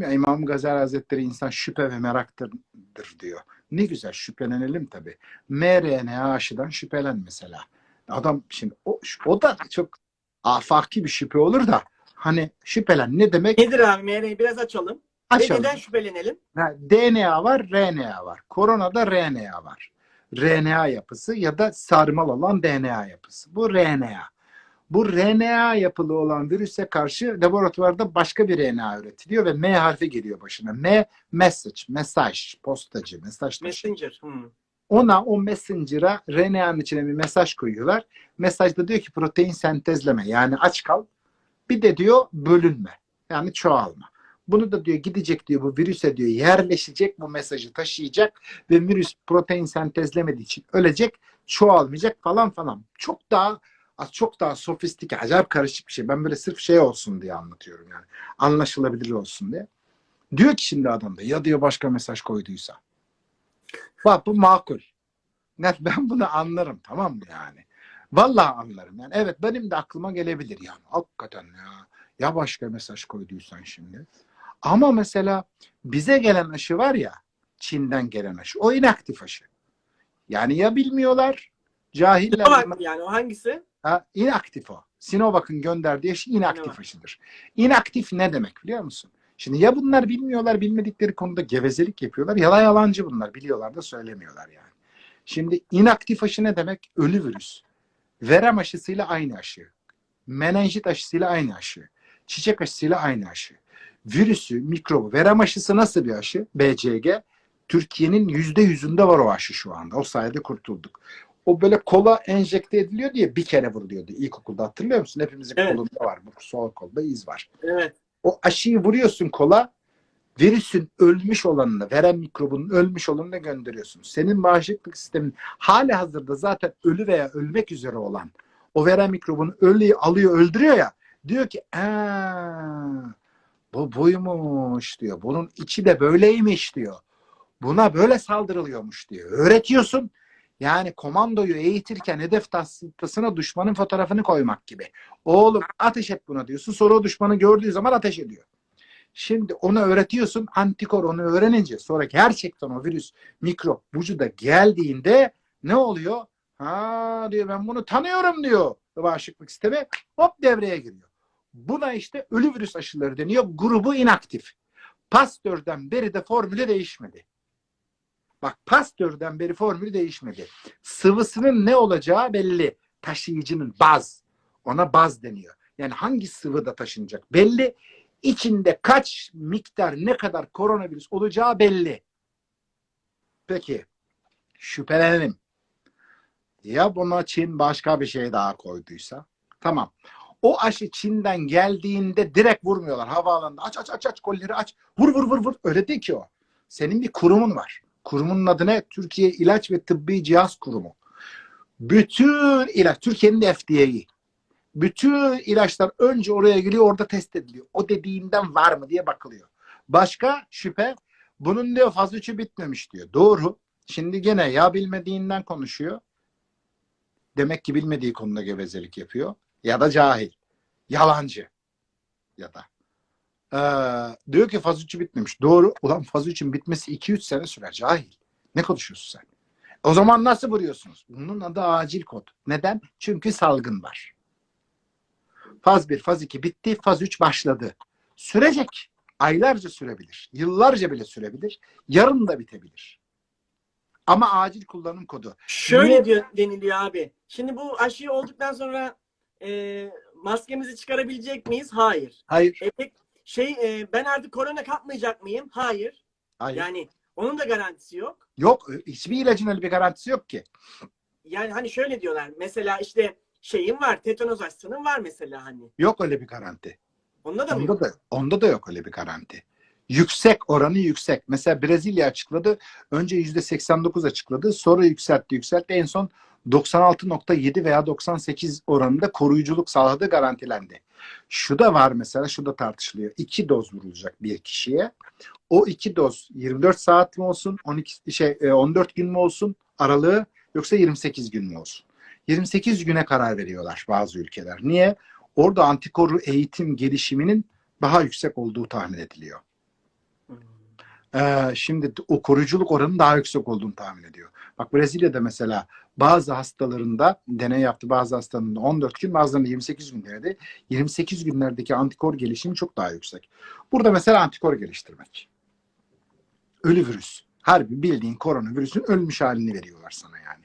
ya İmam Gazali Hazretleri insan şüphe ve meraktır diyor. Ne güzel şüphelenelim tabii. mRNA aşıdan şüphelen mesela. Adam şimdi o, o da çok afaki bir şüphe olur da hani şüphelen ne demek? Nedir abi MR'yi biraz açalım. Ve Açalım. neden şüphelenelim? Ha, DNA var, RNA var. Koronada RNA var. RNA yapısı ya da sarmal olan DNA yapısı. Bu RNA. Bu RNA yapılı olan virüse karşı laboratuvarda başka bir RNA üretiliyor ve M harfi geliyor başına. M message, mesaj, postacı, mesaj taşı. Messenger. Hmm. Ona o messenger'a RNA'nın içine bir mesaj koyuyorlar. Mesajda diyor ki protein sentezleme yani aç kal. Bir de diyor bölünme yani çoğalma. Bunu da diyor gidecek diyor bu virüse diyor yerleşecek bu mesajı taşıyacak ve virüs protein sentezlemediği için ölecek çoğalmayacak falan falan. Çok daha çok daha sofistike acayip karışık bir şey. Ben böyle sırf şey olsun diye anlatıyorum yani. Anlaşılabilir olsun diye. Diyor ki şimdi adam da ya diyor başka mesaj koyduysa. Bak bu makul. Net ben bunu anlarım tamam mı yani? Vallahi anlarım. Yani evet benim de aklıma gelebilir yani. Hakikaten ya. Ya başka mesaj koyduysan şimdi. Ama mesela bize gelen aşı var ya Çin'den gelen aşı. O inaktif aşı. Yani ya bilmiyorlar cahiller. Yani o hangisi? Ha, inaktif o. Sinovac'ın gönderdiği aşı inaktif Sinovac. aşıdır. İnaktif ne demek biliyor musun? Şimdi ya bunlar bilmiyorlar, bilmedikleri konuda gevezelik yapıyorlar ya da yalancı bunlar. Biliyorlar da söylemiyorlar yani. Şimdi inaktif aşı ne demek? Ölü virüs. Verem aşısıyla aynı aşı. Menenjit aşısıyla aynı aşı. Çiçek aşısıyla aynı aşı. Virüsü, mikrobu, verem aşısı nasıl bir aşı? BCG. Türkiye'nin yüzde yüzünde var o aşı şu anda. O sayede kurtulduk. O böyle kola enjekte ediliyor diye bir kere vuruluyordu ilkokulda hatırlıyor musun? Hepimizin Evet. kolunda var. Bu sol kolda iz var. Evet. O aşıyı vuruyorsun kola virüsün ölmüş olanını, veren mikrobunun ölmüş olanını gönderiyorsun. Senin bağışıklık sistemin hali hazırda zaten ölü veya ölmek üzere olan o veren mikrobunu ölüyü alıyor, öldürüyor ya. Diyor ki "Aa, bu buymuş diyor. Bunun içi de böyleymiş diyor. Buna böyle saldırılıyormuş diyor. Öğretiyorsun. Yani komandoyu eğitirken hedef tahtasına düşmanın fotoğrafını koymak gibi. Oğlum ateş et buna diyorsun. Sonra o düşmanı gördüğü zaman ateş ediyor. Şimdi onu öğretiyorsun. Antikor onu öğrenince sonra gerçekten o virüs mikrop vücuda geldiğinde ne oluyor? Ha diyor ben bunu tanıyorum diyor. Bağışıklık sistemi hop devreye giriyor. Buna işte ölü virüs aşıları deniyor. Grubu inaktif. Pasteur'den beri de formülü değişmedi. Bak Pasteur'den beri formülü değişmedi. Sıvısının ne olacağı belli. Taşıyıcının baz. Ona baz deniyor. Yani hangi sıvıda taşınacak belli. İçinde kaç miktar ne kadar koronavirüs olacağı belli. Peki şüphelenelim. Ya buna Çin başka bir şey daha koyduysa? Tamam. O aşı Çin'den geldiğinde direkt vurmuyorlar havaalanında. Aç aç aç aç kolleri aç. Vur vur vur vur. Öyle değil ki o. Senin bir kurumun var. Kurumunun adı ne? Türkiye İlaç ve Tıbbi Cihaz Kurumu. Bütün ilaç, Türkiye'nin de FDA'yı. Bütün ilaçlar önce oraya geliyor, orada test ediliyor. O dediğinden var mı diye bakılıyor. Başka şüphe, bunun diyor faz 3'ü bitmemiş diyor. Doğru. Şimdi gene ya bilmediğinden konuşuyor. Demek ki bilmediği konuda gevezelik yapıyor. Ya da cahil. Yalancı. Ya da. Ee, diyor ki faz 3'ü bitmemiş. Doğru. Ulan faz 3'ün bitmesi 2-3 sene sürer. Cahil. Ne konuşuyorsun sen? O zaman nasıl vuruyorsunuz? Bunun adı acil kod. Neden? Çünkü salgın var. Faz 1, faz 2 bitti, faz 3 başladı. Sürecek. Aylarca sürebilir. Yıllarca bile sürebilir. Yarın da bitebilir. Ama acil kullanım kodu. Şöyle Niye? diyor, deniliyor abi. Şimdi bu aşıyı olduktan sonra e, maskemizi çıkarabilecek miyiz? Hayır. Hayır. E, pek- şey e, ben artık korona kapmayacak mıyım? Hayır. Hayır. Yani onun da garantisi yok. Yok. Hiçbir ilacın öyle bir garantisi yok ki. Yani hani şöyle diyorlar. Mesela işte şeyim var, tetanoz aşısının var mesela hani. Yok öyle bir garanti. Onda da mı? Onda da, onda da yok öyle bir garanti. Yüksek oranı yüksek. Mesela Brezilya açıkladı. Önce %89 açıkladı. Sonra yükseltti yükseltti. En son 96.7 veya 98 oranında koruyuculuk sağladığı garantilendi. Şu da var mesela, şu da tartışılıyor. İki doz vurulacak bir kişiye. O iki doz 24 saat mi olsun, 12 şey e, 14 gün mü olsun aralığı yoksa 28 gün mü olsun? 28 güne karar veriyorlar bazı ülkeler. Niye? Orada antikoru eğitim gelişiminin daha yüksek olduğu tahmin ediliyor. Hmm. Ee, şimdi o koruyuculuk oranı daha yüksek olduğunu tahmin ediyor. Bak Brezilya'da mesela bazı hastalarında deney yaptı bazı hastalarında 14 gün bazılarında 28 gün denedi. 28 günlerdeki antikor gelişimi çok daha yüksek. Burada mesela antikor geliştirmek. Ölü virüs. Harbi bildiğin koronavirüsün ölmüş halini veriyorlar sana yani.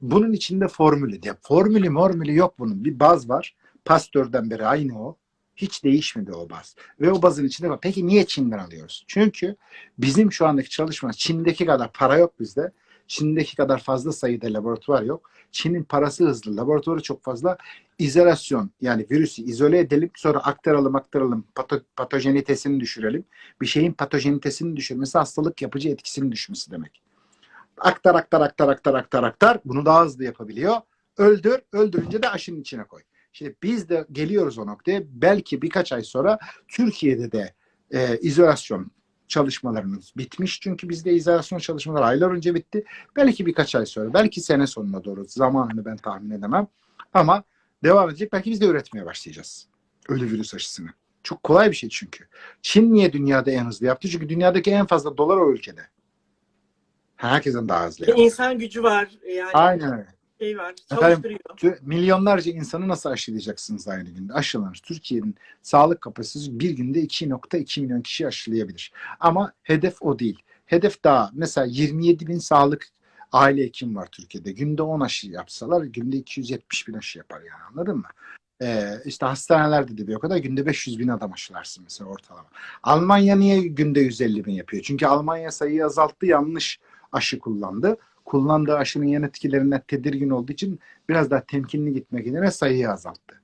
Bunun içinde formülü de. Formülü mormülü yok bunun. Bir baz var. Pastör'den beri aynı o. Hiç değişmedi o baz. Ve o bazın içinde var. Peki niye Çin'den alıyoruz? Çünkü bizim şu andaki çalışma Çin'deki kadar para yok bizde. Çin'deki kadar fazla sayıda laboratuvar yok. Çin'in parası hızlı, laboratuvarı çok fazla. İzolasyon yani virüsü izole edelim sonra aktaralım aktaralım pato, patojenitesini düşürelim. Bir şeyin patojenitesini düşürmesi hastalık yapıcı etkisinin düşmesi demek. Aktar aktar aktar aktar aktar aktar bunu daha hızlı yapabiliyor. Öldür, öldürünce de aşının içine koy. Şimdi biz de geliyoruz o noktaya. Belki birkaç ay sonra Türkiye'de de e, izolasyon çalışmalarımız bitmiş. Çünkü bizde izolasyon çalışmaları aylar önce bitti. Belki birkaç ay sonra, belki sene sonuna doğru zamanını ben tahmin edemem. Ama devam edecek. Belki biz de üretmeye başlayacağız. Ölü virüs aşısını. Çok kolay bir şey çünkü. Çin niye dünyada en hızlı yaptı? Çünkü dünyadaki en fazla dolar o ülkede. Herkesin daha hızlı yaptı. insan gücü var. Yani Aynen öyle. Şey var. Efendim? Milyonlarca insanı nasıl aşılayacaksınız aynı günde? Aşılanır. Türkiye'nin sağlık kapasitesi bir günde 2.2 milyon kişi aşılayabilir. Ama hedef o değil. Hedef daha mesela 27 bin sağlık aile hekim var Türkiye'de. Günde 10 aşı yapsalar günde 270 bin aşı yapar yani anladın mı? Ee, işte hastanelerde de bir o kadar günde 500 bin adam aşılarsın mesela ortalama. Almanya niye günde 150 bin yapıyor? Çünkü Almanya sayıyı azalttı yanlış aşı kullandı. Kullandığı aşının yan etkilerinden tedirgin olduğu için biraz daha temkinli gitmek yerine sayıyı azalttı.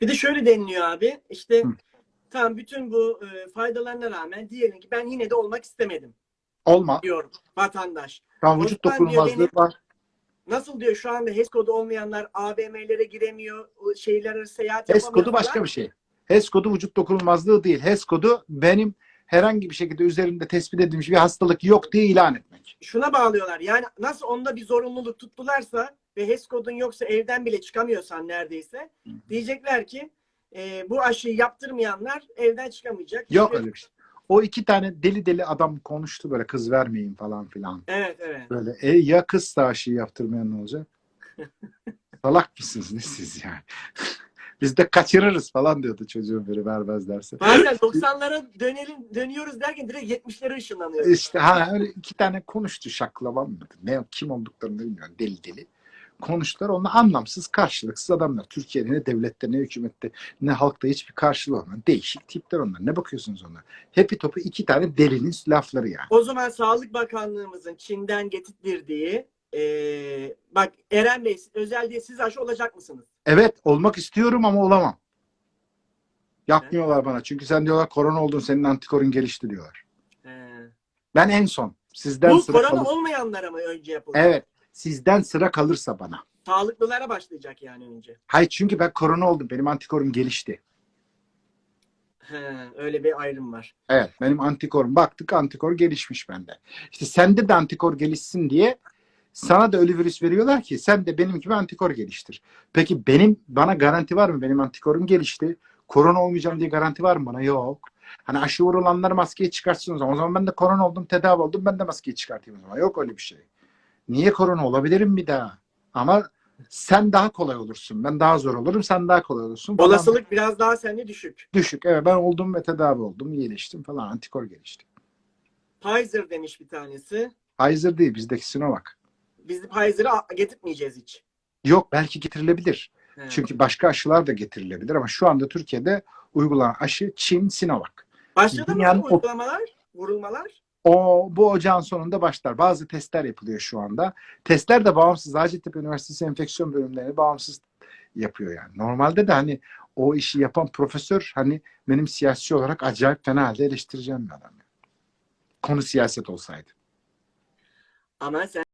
Bir de şöyle deniliyor abi. İşte Hı. tam bütün bu e, faydalarına rağmen diyelim ki ben yine de olmak istemedim Olma. diyor vatandaş. Tam vücut dokunulmazlığı benim- var. Nasıl diyor şu anda HES kodu olmayanlar AVM'lere giremiyor, şeyler seyahat HES kodu başka bir şey. HES kodu vücut dokunulmazlığı değil. HES kodu benim herhangi bir şekilde üzerinde tespit edilmiş bir hastalık yok diye ilan etmek. Şuna bağlıyorlar. Yani nasıl onda bir zorunluluk tuttularsa ve HES kodun yoksa evden bile çıkamıyorsan neredeyse diyecekler ki e, bu aşıyı yaptırmayanlar evden çıkamayacak. Yok öyle bir şey. O iki tane deli deli adam konuştu böyle kız vermeyin falan filan. Evet evet. Böyle e, ya kızsa aşıyı yaptırmayan ne olacak? Salak mısınız ne siz yani? Biz de kaçırırız falan diyordu çocuğun biri vermezlerse. Bazen 90'lara dönelim dönüyoruz derken direkt 70'lere ışınlanıyor. İşte ha öyle iki tane konuştu şaklaban mı? Ne kim olduklarını bilmiyorum deli deli. Konuştular onlar anlamsız karşılıksız adamlar. Türkiye'de ne devlette ne hükümette ne halkta hiçbir karşılığı olmayan değişik tipler onlar. Ne bakıyorsunuz onlar? Hepi topu iki tane delinin lafları yani. O zaman Sağlık Bakanlığımızın Çin'den getirttirdiği e, bak Eren Bey özellikle siz aşı olacak mısınız? Evet olmak istiyorum ama olamam. Yapmıyorlar bana. Çünkü sen diyorlar korona oldun senin antikorun gelişti diyorlar. He. Ben en son sizden Bu sıra korona kalır. olmayanlara mı önce yapılacak? Evet. Sizden sıra kalırsa bana. Sağlıklılara başlayacak yani önce. Hayır çünkü ben korona oldum. Benim antikorum gelişti. He, öyle bir ayrım var. Evet benim antikorum baktık antikor gelişmiş bende. İşte sende de antikor gelişsin diye sana da ölü virüs veriyorlar ki sen de benim gibi antikor geliştir. Peki benim bana garanti var mı? Benim antikorum gelişti. Korona olmayacağım diye garanti var mı bana? Yok. Hani aşı vurulanlar maskeyi çıkartsın o zaman. O zaman ben de korona oldum, tedavi oldum. Ben de maskeyi çıkartayım o zaman. Yok öyle bir şey. Niye korona olabilirim bir daha? Ama sen daha kolay olursun. Ben daha zor olurum. Sen daha kolay olursun. falan. Olasılık biraz daha sende düşük. düşük. Evet ben oldum ve tedavi oldum. iyileştim falan. Antikor gelişti. Pfizer demiş bir tanesi. Pfizer değil bizdeki Sinovac. Biz a- getirtmeyeceğiz hiç. Yok belki getirilebilir. He. Çünkü başka aşılar da getirilebilir ama şu anda Türkiye'de uygulanan aşı Çin Sinovac. Başladı mı dünyanın o- uygulamalar? Vurulmalar? O bu ocağın sonunda başlar. Bazı testler yapılıyor şu anda. Testler de bağımsız. Hacettepe Üniversitesi enfeksiyon bölümlerini bağımsız yapıyor yani. Normalde de hani o işi yapan profesör hani benim siyasi olarak acayip fena halde eleştireceğim bir adam. yani. Konu siyaset olsaydı. Ama sen